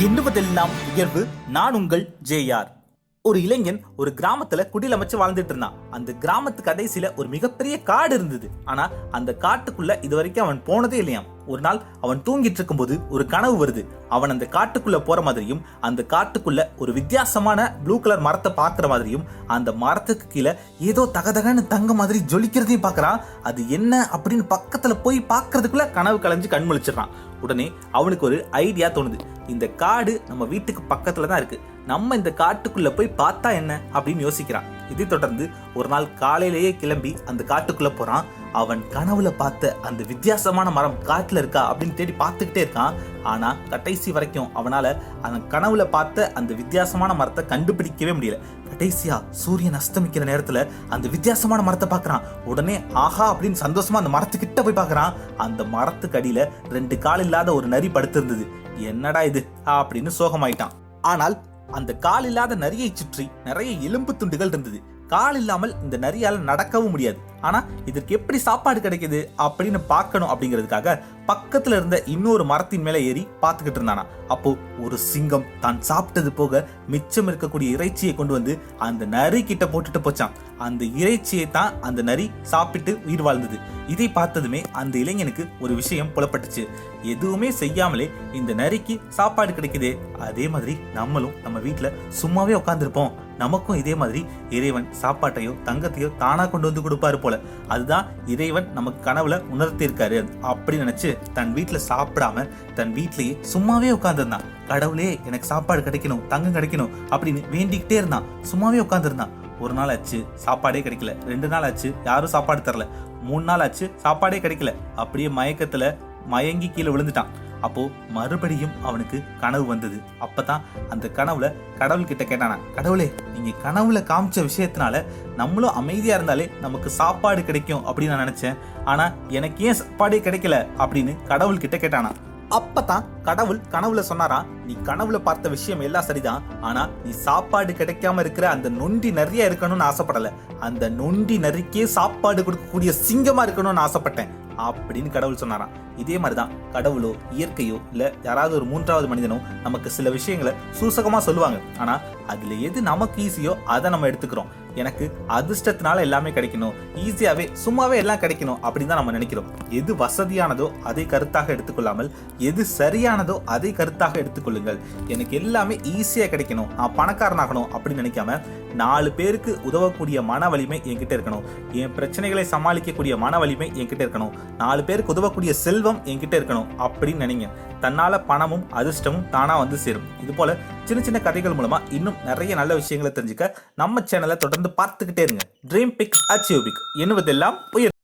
எண்ணுவதெல்லாம் உயர்வு. நான் உங்கள் ஜேஆர் ஒரு இளைஞன் ஒரு கிராமத்துல குடியில் அமைச்சு வாழ்ந்துட்டு இருந்தான். அந்த கிராமத்து கடைசியில ஒரு மிகப்பெரிய காடு இருந்தது. ஆனா அந்த காட்டுக்குள்ள இது வரைக்கும் அவன் போனதே இல்லையாம். ஒரு நாள் அவன் தூங்கிட்டு இருக்கும்போது ஒரு கனவு வருது. அவன் அந்த காட்டுக்குள்ள போற மாதிரியும் அந்த காட்டுக்குள்ள ஒரு வித்தியாசமான ப்ளூ கலர் மரத்தை பார்க்குற மாதிரியும் அந்த மரத்துக்கு கீழே ஏதோ தகதகன்னு தங்க மாதிரி ஜொலிக்கிறதையும் பார்க்குறான். அது என்ன அப்படின்னு பக்கத்தில் போய் பார்க்கறதுக்குள்ள கனவு கலைஞ்சு கண் முழிச்சிடுறான். உடனே அவனுக்கு ஒரு ஐடியா தோணுது. இந்த காடு நம்ம வீட்டுக்கு பக்கத்துல தான் இருக்கு. நம்ம இந்த காட்டுக்குள்ள போய் பார்த்தா என்ன அப்படின்னு யோசிக்கிறான். இதை தொடர்ந்து ஒரு நாள் காலையிலேயே கிளம்பி அந்த காட்டுக்குள்ள போறான். அவன் கனவுல பார்த்த அந்த வித்தியாசமான மரம் காட்டுல இருக்கா அப்படின்னு தேடி பார்த்துக்கிட்டே இருக்கான். ஆனா கடைசி வரைக்கும் அவனால அந்த கனவுல பார்த்த அந்த வித்தியாசமான மரத்தை கண்டுபிடிக்கவே முடியல. கடைசியா சூரியன் அஸ்தமிக்கிற நேரத்துல அந்த வித்தியாசமான மரத்தை பார்க்கறான். உடனே ஆஹா அப்படின்னு சந்தோஷமா அந்த மரத்துக்கிட்ட போய் பார்க்கறான். அந்த மரத்துக்கு அடியில ரெண்டு கால் இல்லாத ஒரு நரி படுத்திருந்தது. என்னடா இது? அப்படின்னு சோகமாயிட்டான். ஆனால் அந்த கால் இல்லாத நரியை சுற்றி நிறைய எலும்பு துண்டுகள் இருந்தது. கால் இல்லாமல் இந்த நரியால் நடக்கவும் முடியாது. ஆனால் இதற்கு எப்படி சாப்பாடு கிடைக்குது அப்படின்னு பார்க்கணும் அப்படிங்கிறதுக்காக பக்கத்தில் இருந்த இன்னொரு மரத்தின் மேலே ஏறி பார்த்துக்கிட்டு இருந்தானா. அப்போ ஒரு சிங்கம் தான் சாப்பிட்டது போக மிச்சம் இருக்கக்கூடிய இறைச்சியை கொண்டு வந்து அந்த நரி கிட்ட போட்டுட்டு போச்சான் அந்த இறைச்சியை தான் அந்த நரி சாப்பிட்டு உயிர் வாழ்ந்தது. இதை பார்த்ததுமே அந்த இளைஞனுக்கு ஒரு விஷயம் புலப்பட்டுச்சு. எதுவுமே செய்யாமலே இந்த நரிக்கு சாப்பாடு கிடைக்குதே. அதே மாதிரி நம்மளும் நம்ம வீட்டில் சும்மாவே உட்காந்துருப்போம் நமக்கும் இதே மாதிரி இறைவன் சாப்பாட்டையோ தங்கத்தையோ தானா கொண்டு வந்து கொடுப்பாரு போல. அதுதான் இறைவன் நமக்கு கனவுல உணர்த்தியிருக்காரு அப்படின்னு நினைச்சு தன் வீட்டில் சாப்பிடாம தன் வீட்லயே சும்மாவே உட்காந்துருந்தான் கடவுளே எனக்கு சாப்பாடு கிடைக்கணும் தங்கம் கிடைக்கணும் அப்படின்னு வேண்டிக்கிட்டே இருந்தான். சும்மாவே உட்காந்துருந்தான் ஒரு நாள் ஆச்சு சாப்பாடே கிடைக்கல. ரெண்டு நாள் ஆச்சு யாரும் சாப்பாடு தரல. மூணு நாள் ஆச்சு சாப்பாடே கிடைக்கல. அப்படியே மயக்கத்துல மயங்கி கீழே விழுந்துட்டான். அப்போ மறுபடியும் அவனுக்கு கனவு வந்தது. அப்பதான் அந்த கனவுல கடவுள் கிட்ட கேட்டானா கடவுளே நீங்க கனவுல காமிச்ச விஷயத்தினால நம்மளும் அமைதியா இருந்தாலே நமக்கு சாப்பாடு கிடைக்கும் அப்படின்னு நான் நினைச்சேன். ஆனா எனக்கு ஏன் சாப்பாடே கிடைக்கல அப்படின்னு கடவுள் கிட்ட கேட்டானா. அப்பதான் கடவுள் கனவுல சொன்னாரா நீ கனவுல பார்த்த விஷயம் எல்லாம் சரிதான். ஆனா நீ சாப்பாடு கிடைக்காம இருக்கிற அந்த நொண்டி நிறைய இருக்கணும்னு ஆசைப்படல. அந்த நொண்டி நரிக்கே சாப்பாடு கொடுக்கக்கூடிய சிங்கமா இருக்கணும்னு ஆசைப்பட்டேன். அப்படின்னு கடவுள் சொன்னாராம். இதே மாதிரிதான் கடவுளோ இயற்கையோ இல்ல யாராவது ஒரு மூன்றாவது மனிதனோ நமக்கு சில விஷயங்களை சூசகமா சொல்லுவாங்க. ஆனா அதுல எது நமக்கு ஈஸியோ அதை நம்ம எடுத்துக்கிறோம். எனக்கு அதிர்ஷ்டத்தினால எல்லாமே கிடைக்கணும். ஈஸியாவே சும்மாவே எல்லாம் கிடைக்கணும் அப்படின்னு தான் நம்ம நினைக்கிறோம். எது வசதியானதோ அதை கருத்தாக எடுத்துக்கொள்ளாமல் எது சரியானதோ அதை கருத்தாக எடுத்துக்கொள்ளுங்கள். எனக்கு எல்லாமே ஈஸியா கிடைக்கணும். நான் பணக்காரனாகணும் அப்படின்னு நினைக்காம நாலு பேருக்கு உதவக்கூடிய மன வலிமை என்கிட்ட இருக்கணும். என் பிரச்சனைகளை சமாளிக்கக்கூடிய மன வலிமை என்கிட்ட இருக்கணும். நாலு பேருக்கு உதவக்கூடிய செல்வம் என்கிட்ட இருக்கணும் அப்படின்னு நினைங்க. தன்னால பணமும் அதிர்ஷ்டமும் தானாக வந்து சேரும். இது போல சின்ன சின்ன கதைகள் மூலமா இன்னும் நிறைய நல்ல விஷயங்களை தெரிஞ்சுக்க நம்ம சேனலை தொடர்ந்து பார்த்துக்கிட்டே இருங்க. ட்ரீம் பிக் அச்சீவ் பிக் என்பதெல்லாம் உயர்